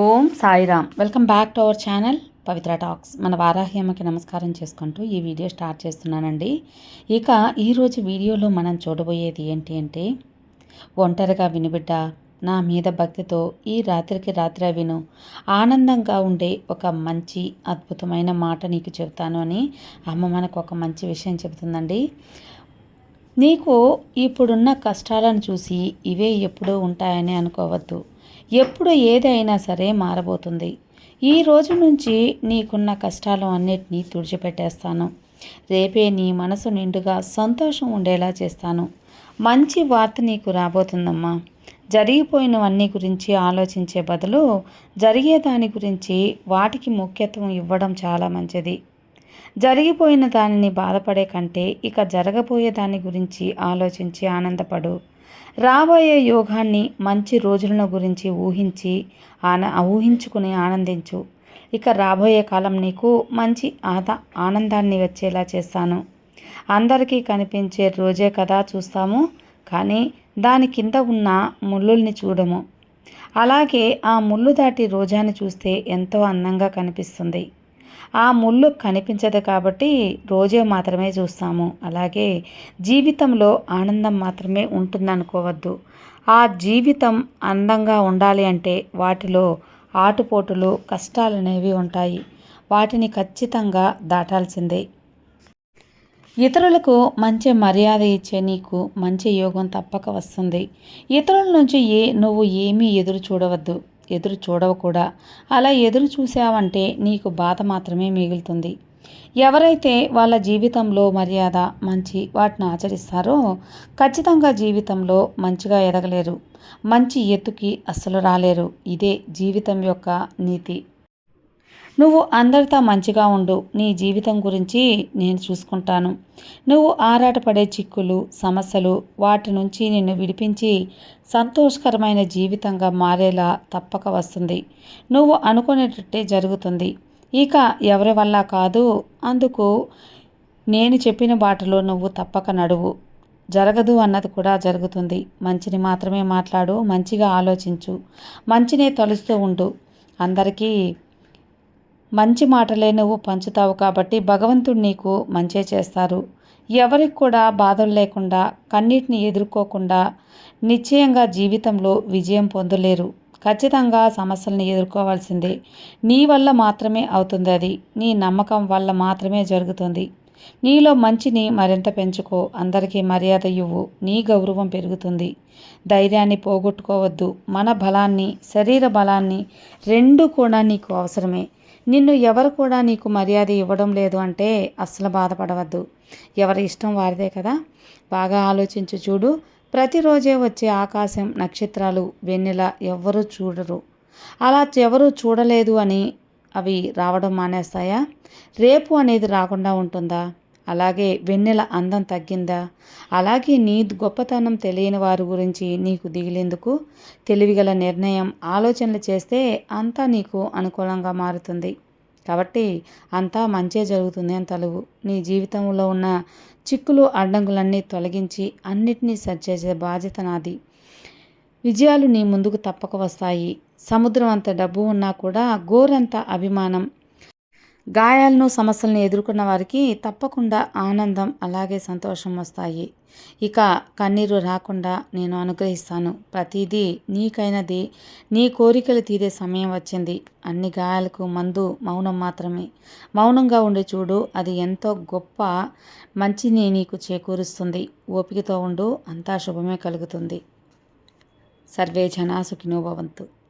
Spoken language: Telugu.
Om Sairam. Welcome back to our channel Pavitra talks. మన వారాహ్యమ్మకి నమస్కారం చేసుకుంటూ ఈ వీడియో స్టార్ట్ చేస్తున్నానండి. ఇక ఈరోజు వీడియోలో మనం చూడబోయేది ఏంటి అంటే ఒంటరిగా వినిబిడ్డ నా మీద భక్తితో ఈ రాత్రికి రాత్రి విను. ఆనందంగా ఉండే ఒక మంచి అద్భుతమైన మాట నీకు చెబుతాను అని అమ్మ మనకు ఒక మంచి విషయం చెబుతుందండి. నీకు ఇప్పుడున్న కష్టాలను చూసి ఇవే ఎప్పుడూ ఉంటాయని అనుకోవద్దు. ఎప్పుడు ఏదైనా సరే మారబోతుంది. ఈ రోజు నుంచి నీకున్న కష్టాలు అన్నిటినీ తుడిచిపెట్టేస్తాను. రేపే నీ మనసు నిండుగా సంతోషం ఉండేలా చేస్తాను. మంచి వార్త నీకు రాబోతుందమ్మా. జరిగిపోయినవన్నీ గురించి ఆలోచించే బదులు జరిగే దాని గురించి వాటికి ముఖ్యత్వం ఇవ్వడం చాలా మంచిది. జరిగిపోయిన దానిని బాధపడే కంటే ఇక జరగబోయే దాని గురించి ఆలోచించి ఆనందపడు. రాబోయే యోగాన్ని మంచి రోజులను గురించి ఊహించి ఆన ఊహించుకుని ఆనందించు. ఇక రాబోయే కాలం నీకు మంచి ఆద ఆనందాన్ని వచ్చేలా చేస్తాను. అందరికీ కనిపించే రోజే కదా చూస్తాము కానీ దాని కింద ఉన్న ముళ్ళుల్ని చూడము. అలాగే ఆ ముళ్ళు దాటి రోజాని చూస్తే ఎంతో అందంగా కనిపిస్తుంది. ఆ ముళ్ళు కనిపించదు కాబట్టి రోజే మాత్రమే చూస్తాము. అలాగే జీవితంలో ఆనందం మాత్రమే ఉంటుందనుకోవద్దు. ఆ జీవితం అందంగా ఉండాలి అంటే వాటిలో ఆటుపోటులు కష్టాలు అనేవి ఉంటాయి. వాటిని ఖచ్చితంగా దాటాల్సిందే. ఇతరులకు మంచి మర్యాద ఇచ్చే నీకు మంచి యోగం తప్పక వస్తుంది. ఇతరుల నుంచి ఏ నువ్వు ఏమీ ఎదురు చూడవద్దు. ఎదురు చూడవు కూడా అలా ఎదురు చూసావంటే నీకు బాధ మాత్రమే మిగులుతుంది. ఎవరైతే వాళ్ళ జీవితంలో మర్యాద మంచి వాటిని ఆచరిస్తారో ఖచ్చితంగా జీవితంలో మంచిగా ఎదగలేరు. మంచి ఎత్తుకి అస్సలు రాలేరు. ఇదే జీవితం యొక్క నీతి. నువ్వు అందరితో మంచిగా ఉండు. నీ జీవితం గురించి నేను చూసుకుంటాను. నువ్వు ఆరాటపడే చిక్కులు సమస్యలు వాటి నుంచి నిన్ను విడిపించి సంతోషకరమైన జీవితంగా మారేలా తప్పక వస్తుంది. నువ్వు అనుకునేటట్టే జరుగుతుంది. ఇక ఎవరి వల్ల కాదు. అందుకు నేను చెప్పిన బాటలో నువ్వు తప్పక నడువు. జరగదు అన్నది కూడా జరుగుతుంది. మంచిని మాత్రమే మాట్లాడు మంచిగా ఆలోచించు మంచినే తలుస్తూ ఉండు. అందరికీ మంచి మాటలే నువ్వు పంచుతావు కాబట్టి భగవంతుడు నీకు మంచే చేస్తారు. ఎవరికి కూడా బాధలు లేకుండా కన్నిటిని ఎదుర్కోకుండా నిశ్చయంగా జీవితంలో విజయం పొందలేరు. ఖచ్చితంగా సమస్యలను ఎదుర్కోవాల్సిందే. నీ వల్ల మాత్రమే అవుతుంది అది. నీ నమ్మకం వల్ల మాత్రమే జరుగుతుంది. నీలో మంచిని మరింత పెంచుకో. అందరికీ మర్యాద ఇవ్వు. నీ గౌరవం పెరుగుతుంది. ధైర్యాన్ని పోగొట్టుకోవద్దు. మన బలాన్ని శరీర బలాన్ని రెండు కూడా నీకు అవసరమే. నిన్ను ఎవరు కూడా నీకు మర్యాద ఇవ్వడం లేదు అంటే అస్సలు బాధపడవద్దు. ఎవరి ఇష్టం వారిదే కదా. బాగా ఆలోచించి చూడు. ప్రతిరోజే వచ్చే ఆకాశం నక్షత్రాలు వెన్నెల ఎవ్వరూ చూడరు. అలా ఎవరు చూడలేదు అని అవి రావడం మానేస్తాయా? రేపు అనేది రాకుండా ఉంటుందా? అలాగే వెన్నెల అందం తగ్గిందా? అలాగే నీ గొప్పతనం తెలియని వారి గురించి నీకు దిగిలేందుకు తెలివిగల నిర్ణయం ఆలోచనలు చేస్తే అంతా నీకు అనుకూలంగా మారుతుంది. కాబట్టి అంతా మంచే జరుగుతుంది అని తలువు. నీ జీవితంలో ఉన్న చిక్కులు అడ్డంకులన్నీ తొలగించి అన్నిటినీ సరిచేసే బాధ్యత నాది. విజయాలు నీ ముందుకు తప్పక వస్తాయి. సముద్రం అంత డబ్బు ఉన్నా కూడా గోరంత అభిమానం గాయాలను సమస్యలను ఎదుర్కొన్న వారికి తప్పకుండా ఆనందం అలాగే సంతోషం వస్తాయి. ఇక కన్నీరు రాకుండా నేను అనుగ్రహిస్తాను. ప్రతిదీ నీకైనది. నీ కోరికలు తీరే సమయం వచ్చింది. అన్ని గాయాలకు మందు మౌనం మాత్రమే. మౌనంగా ఉండి చూడు అది ఎంతో గొప్ప మంచిని నీకు చేకూరుస్తుంది. ఓపికతో ఉండు అంతా శుభమే కలుగుతుంది. సర్వే జనా సుఖినోభవంతు